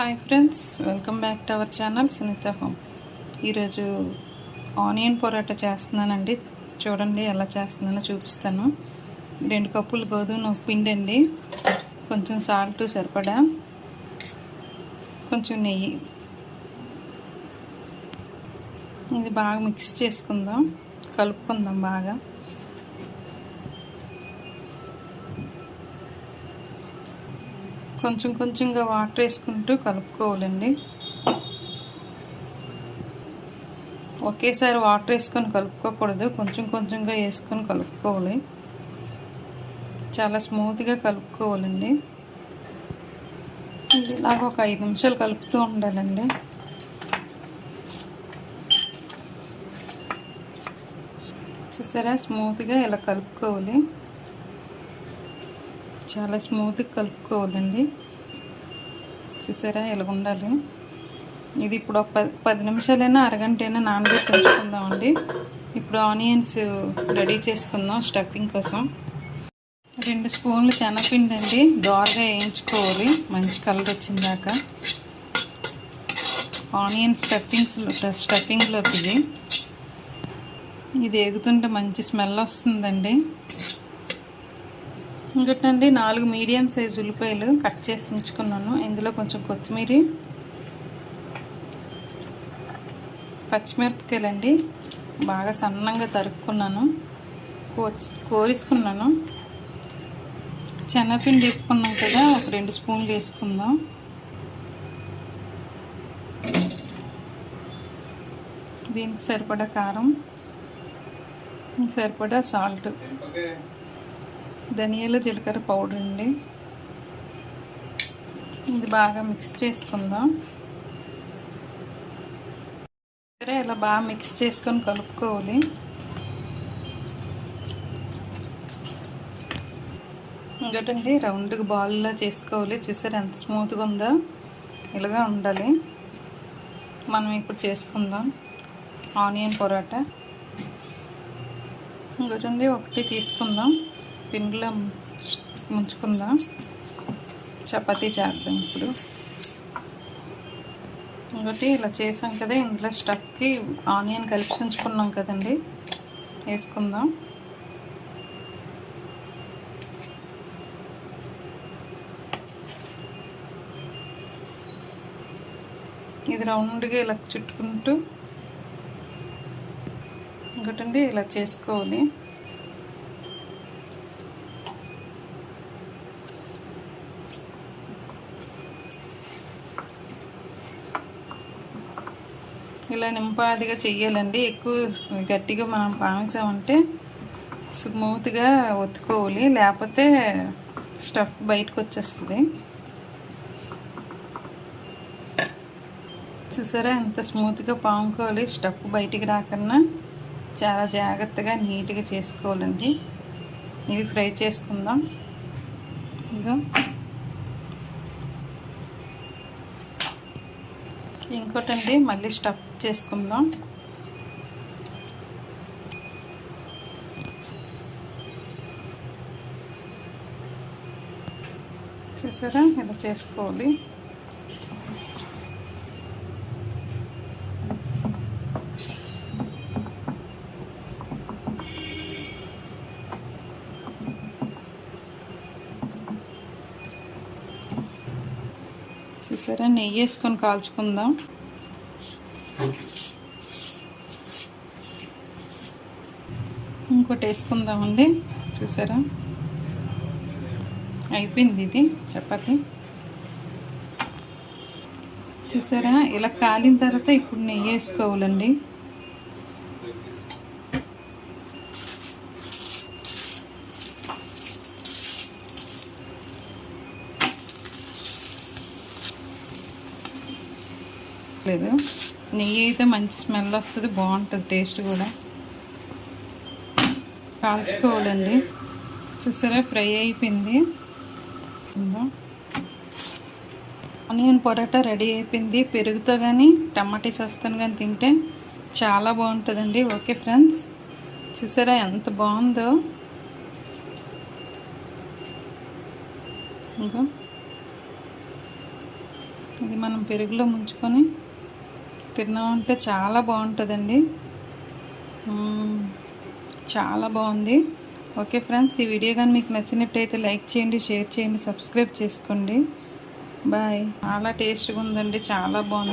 Hi friends welcome back to our channel Sunitha home ఈరోజు onion parotta చేస్తున్నానండి. చూడండి ఎలా చేస్తున్నానో చూపిస్తాను. రెండు కప్పులు గోధుమ పిండి అండి కొంచెం సాల్ట్ సరిపడా. కొంచెం నెయ్యి. ఇది బాగా మిక్స్ చేసుకుందాం. కలుపుకుందాం బాగా. కొంచెం కొంచెంగా వాటర్ వేసుకుంటూ కలుపుకోవాలండి. ఒకేసారి వాటర్ వేసుకొని కలుపుకోకూడదు కొంచెం కొంచెంగా వేసుకొని కలుపుకోవాలి. చాలా స్మూత్గా కలుపుకోవాలండి. ఇలాగ ఒక ఐదు నిమిషాలు కలుపుతూ ఉండాలండి. చూసారా? స్మూత్గా ఇలా కలుపుకోవాలి. చాలా స్మూత్గా కలుపుకోవద్దండి. చూసారా? ఇలా ఉండాలి? ఇది ఇప్పుడు ఒక పది పది నిమిషాలైనా అరగంట అయినా నానబెట్టి ఉంచుకుందామండి ఇప్పుడు ఆనియన్స్ రెడీ చేసుకుందాం స్టఫింగ్ కోసం. రెండు స్పూన్లు శనగపిండి అండి దోరగా వేయించుకోవాలి. మంచి కలర్ వచ్చిందాక. ఆనియన్ స్టఫింగ్స్ స్టఫింగ్లోకి ఇది. ఇది ఎగుతుంటే మంచి స్మెల్ వస్తుందండి. ఇంకటండి నాలుగు మీడియం సైజ్ ఉల్లిపాయలు కట్ చేసి ఉంచుకున్నాను. ఇందులో కొంచెం కొత్తిమీర పచ్చిమిరపకాయలు అండి బాగా సన్నంగా తరుక్కున్నాను. కో కోరేసుకున్నాను. శనగపిండి వేసుకున్నాం కదా ఒక రెండు స్పూన్లు వేసుకుందాం. దీనికి సరిపడా కారం సరిపడా సాల్ట్. ధనియాలు జీలకర్ర పౌడర్ అండి. ఇది బాగా మిక్స్ చేసుకుందాం. సరే ఇలా బాగా మిక్స్ చేసుకొని కలుపుకోవాలి. ఇంకటండి రౌండ్గా బాల్లా చేసుకోవాలి. చూసారు ఎంత స్మూత్గా ఉందో. ఇలాగా ఉండాలి. మనం ఇప్పుడు చేసుకుందాం. ఆనియన్ పొరాటా. ఇంకోటండి ఒకటి తీసుకుందాం. పిండిలో ముంచుకుందాం? చపాతీ చేద్దాం ఇప్పుడు. ఇంకోటి ఇలా చేసాం కదా ఇందులో స్టఫ్కి ఆనియన్ కలిపి ఉంచుకున్నాం కదండి. వేసుకుందాం. ఇది రౌండ్గా ఇలా చుట్టుకుంటూ ఇంకోటండి ఇలా చేసుకోవాలి. ఇలా నింపాదిగా చెయ్యాలండి. ఎక్కువ గట్టిగా మనం పామేసామంటే స్మూత్గా ఒత్తుకోవాలి. లేకపోతే స్టఫ్ బయటకు వచ్చేస్తుంది. చూసారా? ఎంత స్మూత్గా పాముకోవాలి. స్టఫ్ బయటికి రాకన్నా చాలా జాగ్రత్తగా నీట్గా చేసుకోవాలండి. ఇది ఫ్రై చేసుకుందాం. ఇంకా ఇంకోటండి మళ్ళీ స్టఫ్ చేసుకుందాం. చూసారా? ఇలా చేసుకోవాలి. చూసారా? నెయ్యి వేసుకొని కాల్చుకుందాం. ఇంకోటి వేసుకుందామండి. చూసారా? అయిపోయింది ఇది చపాతి. చూసారా? ఇలా కాలిన తర్వాత ఇప్పుడు నెయ్యి వేసుకోవాలండి. లేదు నెయ్యి అయితే మంచి స్మెల్ వస్తుంది బాగుంటుంది టేస్ట్ కూడా. కాల్చుకోవాలండి. చూసారా ఫ్రై అయిపోయింది. ఆనియన్ పొరాటా రెడీ అయిపోయింది. పెరుగుతో కానీ టమాటీ సాస్తో కానీ తింటే చాలా బాగుంటుందండి. ఓకే ఫ్రెండ్స్ చూసారా ఎంత బాగుందో. ఇంకా ఇది మనం పెరుగులో ముంచుకొని తిన్నామంటే చాలా బాగుంటుందండి. చాలా బాగుంది. ఓకే ఫ్రెండ్స్ ఈ వీడియో కానీ మీకు నచ్చినట్టయితే లైక్ చేయండి షేర్ చేయండి సబ్స్క్రైబ్ చేసుకోండి. బాయ్. చాలా టేస్ట్గా ఉందండి. చాలా బాగుంది.